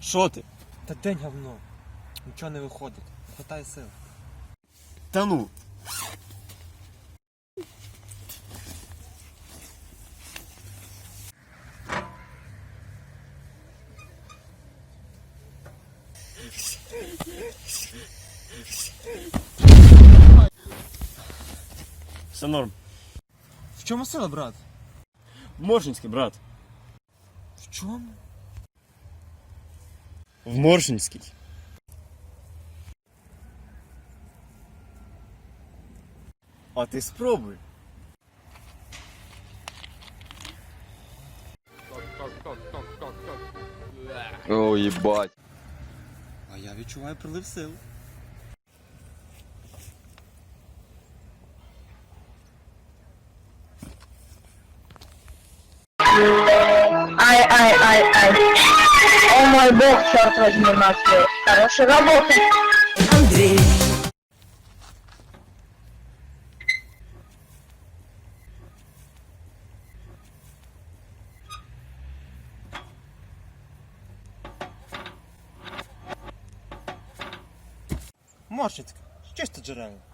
Що ти? Та день говно. Нічого не виходить. Хватає сил. Та ну. Все норм. В чому сила, брат? В Моршинське, брат. В чому? В Моршинський. А ти спробуй. О, їбать. А я відчуваю прилив сил. Ай, ай, ай, ай. О мой бог, черт возьми, Матвей. Хорошая работа. Андрей. Морщицька. Чисто джерело.